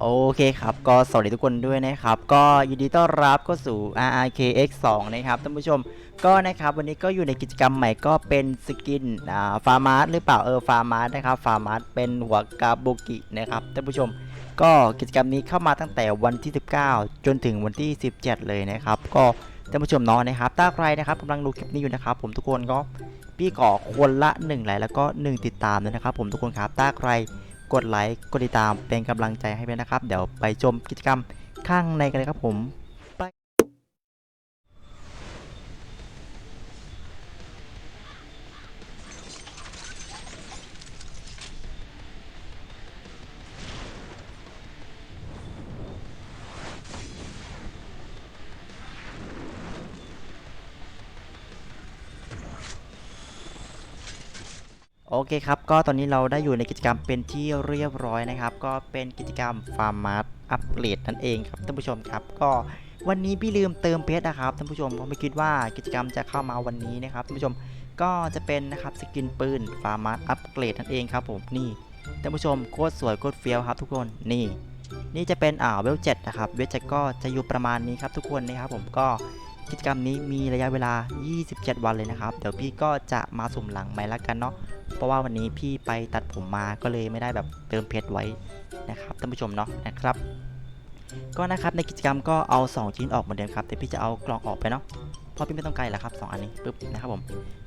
โอเคครับ ก็สวัสดีทุกคนด้วยนะครับ ก็ยินดีต้อนรับเข้าสู่ RRKX 2 นะครับท่านผู้ชมก็นะครับ วันนี้ก็อยู่ในกิจกรรมใหม่ก็เป็นสกินอ่าฟาร์มาร์หรือเปล่าเออฟาร์มาร์นะครับฟาร์มาร์เป็นหัวกาโบกินะครับท่านผู้ชม ก็กิจกรรมนี้เข้ามาตั้งแต่วันที่ 19 จนถึงวันที่ 17 เลยนะครับ ก็ท่านผู้ชมเนาะนะครับถ้าใครนะครับกำลังดูคลิปนี้อยู่นะครับ ผมทุกคนก็พี่ขอคนละ1ไลค์แล้วก็ 1 ติดตามด้วยนะครับ ผมทุกคนครับถ้าใคร กดไลค์กดติดตามเป็นกำลังใจให้ด้วยนะครับ เดี๋ยวไปชมกิจกรรมข้างในกันเลยครับผมไป โอเคครับ ก็ตอนนี้เราได้อยู่ในกิจกรรมเป็นที่เรียบร้อยนะครับ ก็เป็นกิจกรรมฟาร์มาร์อัปเกรดนั่นเองครับท่านผู้ชมครับ ก็วันนี้พี่ลืมเติมเพชรนะครับท่านผู้ชมเพราะไม่คิดว่ากิจกรรมจะเข้ามาวันนี้นะครับท่านผู้ชมก็จะเป็นนะครับสกินปืนฟาร์มาร์อัปเกรดนั่นเองครับผมนี่ท่านผู้ชมโคตรสวยโคตรเฟี้ยวครับทุกคนนี่ นี่จะเป็นอ่าเวลเจ็ดนะครับเวลเจ็ดก็จะอยู่ประมาณนี้ครับทุกคนนะครับผมก็ กิจกรรมนี้มีระยะเวลา 27 วันเลยนะครับ เดี๋ยวพี่ก็จะมาสุ่มหลังใหม่ละกันเนาะ เพราะว่าวันนี้พี่ไปตัดผมมาก็เลยไม่ได้แบบเติมเพชรไว้นะครับท่านผู้ชมเนาะนะครับ ก็นะครับในกิจกรรมก็เอา 2 ชิ้นออกเหมือนเดิมครับแต่พี่จะเอากล่องออกไปเนาะเพราะพี่ไม่ต้องไกลแล้วครับสองอันนี้ปึ๊บนะครับผม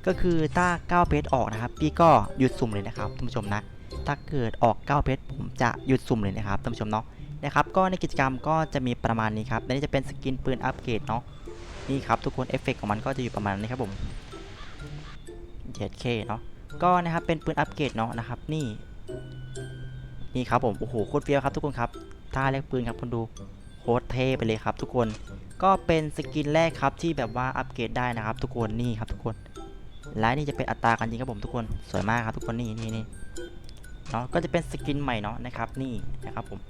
ก็คือถ้า 9 เพชรออกนะครับ พี่ก็หยุดสุ่มเลยนะครับท่านผู้ชมนะ ถ้าเกิดออก 9 เพชรผมจะหยุดสุ่มเลยนะครับท่านผู้ชมเนาะนะครับก็ในกิจกรรมก็จะมีประมาณนี้ครับและนี่จะเป็นสกินปืนอัปเกรดเนาะ นี่ครับทุกคนเอฟเฟกต์ของมันก็จะอยู่ประมาณนี้ครับผม 7K เนาะก็นะครับเป็นปืนอัปเกรดเนาะนะครับนี่ นี่ครับผมโอ้โหโคตรเฟี้ยวครับทุกคนครับท่าแรกปืนครับคุณดูโคตรเท่ไปเลยครับ ทุกคนก็เป็นสกินแรกครับที่แบบว่าอัปเกรดได้นะครับ ทุกคนนี่ครับทุกคนและนี่จะเป็นอัตราการยิงครับผมทุกคนสวยมากครับทุกคนนี่นี่นี่เนาะก็จะเป็นสกินใหม่เนาะนะครับนี่นะครับผม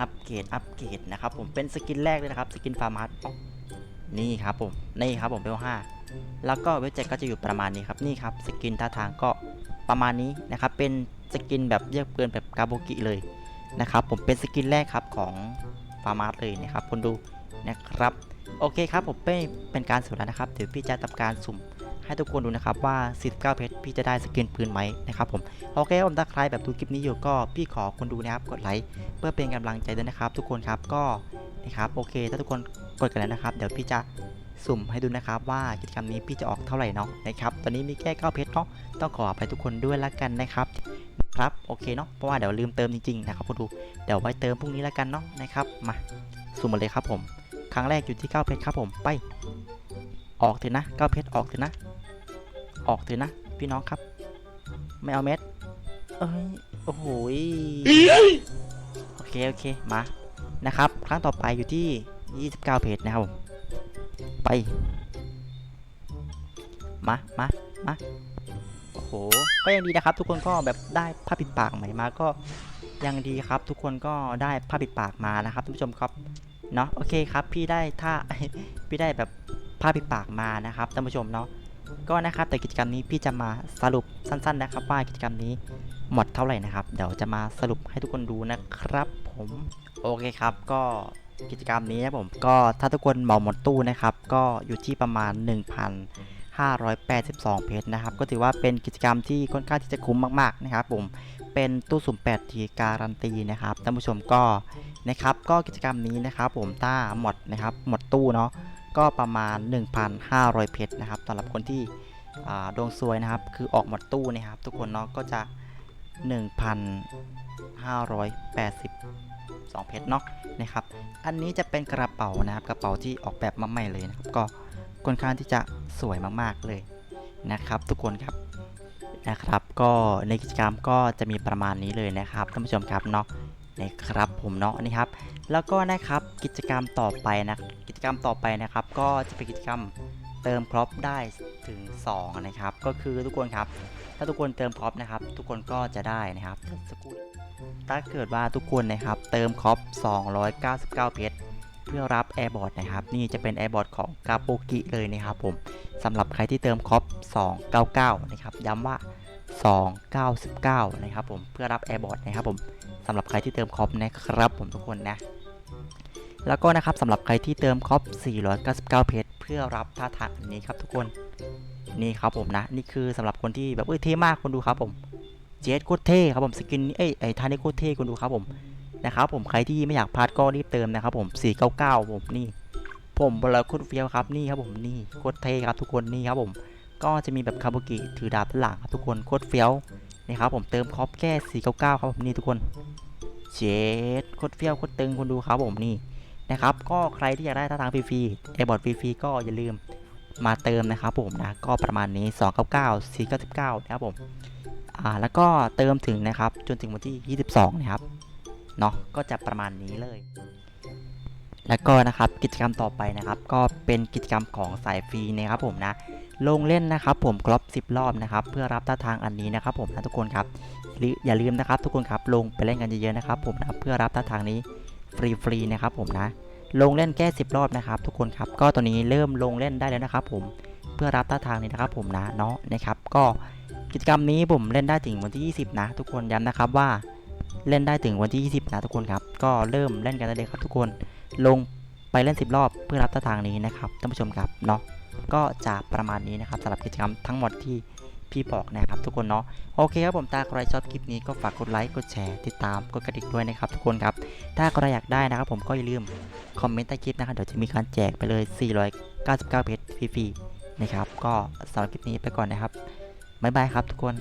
อัปเกรดอัปเกรดนะครับผมเป็นสกินแรกเลยนะครับสกินฟาร์มาร์ นี่ครับผมนี่ครับผมเบลห้าแล้วก็เว็บเจ็ตก็จะอยู่ประมาณนี้ครับนี่ครับสกินท่าทางก็ประมาณนี้นะครับเป็นสกินแบบเรียกเปืนแบบกาโบกิเลยนะครับผมเป็นสกินแรกครับของฟาร์มาร์เลยนะครับคุณดูนะครับโอเคครับผมเป็นเป็นการสุ่มแล้วนะครับเดี๋ยวพี่จะทำการสุ่มให้ทุกคนดูนะครับว่า 49 เพชรพี่จะได้สกินปืนไหมนะครับผมโอเคครับผมถ้าใครแบบดูคลิปนี้อยู่ก็พี่ขอคนดูนะครับกดไลค์เพื่อเป็นกำลังใจด้วยนะครับ ทุกคนครับก็นะครับโอเค ถ้าทุกคน กดกันแล้วนะครับ เดี๋ยวพี่จะสุ่มให้ดูนะครับว่ากิจกรรมนี้พี่จะออกเท่าไหร่เนาะนะครับตอนนี้มีแค่9เพชรเนาะต้องขออภัยทุกคนด้วยละกันนะครับครับโอเคเนาะเพราะว่าเดี๋ยวลืมเติมจริงๆนะครับคุณดูเดี๋ยวไว้เติมพรุ่งนี้ละกันเนาะนะครับมาสุ่มมาเลยครับผม ครั้งแรกอยู่ที่9เพชรครับผมไป ออกเถอะนะ9เพชรออกเถอะนะ ออกเถอะนะ พี่น้องครับ ไม่เอาเม็ดเอ้ยโอ้โหยโอเคโอเคมานะครับ ครั้งต่อไปอยู่ที่ 29 เพจนะครับผมไป มามามาโอ้โห ก็ยังดีนะครับ ทุกคนก็แบบได้ผ้าปิดปากใหม่มาก็ยังดีครับ ทุกคนก็ได้ผ้าปิดปากมานะครับท่านผู้ชมครับเนาะโอเคครับพี่ได้ถ้าพี่ได้แบบผ้าปิดปากมานะครับท่านผู้ชมเนาะก็นะครับแต่กิจกรรมนี้พี่จะมาสรุปสั้น ๆ นะครับว่ากิจกรรมนี้หมดเท่าไหร่นะครับ เดี๋ยวจะมาสรุปให้ทุกคนดูนะครับ ผมโอเคครับก็ กิจกรรมนี้นะผมก็ถ้าทุกคนเหมาหมดตู้นะครับ ก็อยู่ที่ประมาณ 1,582 เพชรนะครับ ก็ถือว่าเป็นกิจกรรมที่ค่อนข้างที่จะคุ้มมากๆนะครับผมเป็นตู้สุ่ม8ทีการันตีนะครับท่านผู้ชมก็นะครับก็กิจกรรมนี้นะครับ ผมถ้าหมดนะครับหมดตู้เนาะก็ประมาณ 1,500 เพชรนะครับสำหรับคนที่ดวงซวยนะครับ คือออกหมดตู้นะครับ ทุกคนเนาะก็จะ 2 เพชรเนาะนะครับ อันนี้จะเป็นกระเป๋านะครับ กระเป๋าที่ออกแบบมาใหม่เลยนะครับ ก็ค่อนข้างที่จะสวยมากๆเลยนะครับ ทุกคนครับนะครับ ก็ในกิจกรรมก็จะมีประมาณนี้เลยนะครับท่านผู้ชมครับเนาะนะครับผมเนาะนี่ครับ แล้วก็นะครับกิจกรรมต่อไปนะกิจกรรมต่อไปนะครับ ก็จะเป็นกิจกรรม เติมพร็อพได้ถึง 2 นะครับ ก็คือทุกคนครับ ถ้าทุกคนเติมพร็อพนะครับ ทุกคนก็จะได้นะครับสักครู่ถ้าเกิดว่าทุกคนนะครับ เติมครบ299 เพชรเพื่อรับแอร์บอร์ดนะครับ นี่จะเป็นแอร์บอร์ดของกาโปกิเลยนะครับผมสำหรับใครที่เติมครบ299 นะครับ ย้ำว่า 299 นะครับผม เพื่อรับแอร์บอร์ดนะครับผมสำหรับใครที่เติมครอปนะครับผมทุกคนนะ แล้วก็นะครับสำหรับใครที่เติมครอป499 เพชรเพื่อรับท่าทางอันนี้ครับทุกคนนี่ครับผมนะ นี่คือสำหรับคนที่แบบเอ้ยเท่มากคนดูครับผมเจสโคตรเท่ครับผมสกินเอ้ยไอ้ท่านี้โคตรเท่คนดูครับผมนะครับผมใครที่ไม่อยากพลาดก็รีบเติมนะครับผม499ผมนี่ ผมบอลโคตรเฟี้ยวครับนี่ครับผมนี่โคตรเท่ครับทุกคนนี่ครับผม ก็จะมีแบบคาบุกิถือดาบด้านหลังครับทุกคนโคตรเฟี้ยวนี่ครับผมเติมคอปแค่499ครับผมนี่ทุกคนเจสโคตรเฟี้ยวโคตรตึงคนดูครับผมนี่ นะครับ ก็ใครที่อยากได้ท่าทางฟรีๆไอบอร์ดฟรีๆก็อย่าลืมมาเติมนะครับผมนะ ก็ประมาณนี้ 299 499 นะครับผม อ่า แล้วก็เติมถึงนะครับ จนถึงวันที่ 22 นะครับ เนาะก็จะประมาณนี้เลย แล้วก็นะครับกิจกรรมต่อไปนะครับ ก็เป็นกิจกรรมของสายฟรีนะครับผมนะ ลงเล่นนะครับผมครบ 10 รอบนะครับ เพื่อรับท่าทางอันนี้นะครับผมนะทุกคนครับ อย่าลืมนะครับทุกคนครับ ลงไปเล่นกันเยอะๆนะครับผมนะ เพื่อรับท่าทางนี้ ฟรีๆนะครับผมนะ ลงเล่นแค่10 รอบนะครับ ทุกคนครับ ก็ตอนนี้เริ่มลงเล่นได้แล้วนะครับผมเพื่อรับท่าทางนี้นะครับผมนะเนาะนะครับ ก็กิจกรรมนี้ผมเล่นได้ถึงวันที่ 20 นะ ทุกคนย้ำนะครับว่าเล่นได้ถึงวันที่ 20 นะทุกคนครับ ก็เริ่มเล่นกันได้เลยครับทุกคน ลงไปเล่น 10 รอบเพื่อรับท่าทางนี้นะครับท่านผู้ชมครับเนาะ ก็จะประมาณนี้นะครับสำหรับกิจกรรมทั้งหมดที่ พี่บอกนะครับทุกคนเนาะโอเคครับผมถ้าใครชอบคลิปนี้ก็ฝากกดไลค์กดแชร์ติดตามกดกระดิ่งด้วยนะครับทุกคนครับถ้าใครอยากได้นะครับผมก็อย่าลืมคอมเมนต์ใต้คลิปนะครับเดี๋ยวจะมีการแจกไปเลย 499 เพชรฟรีๆนะครับก็สำหรับคลิปนี้ไปก่อนนะครับบ๊ายบายครับทุกคน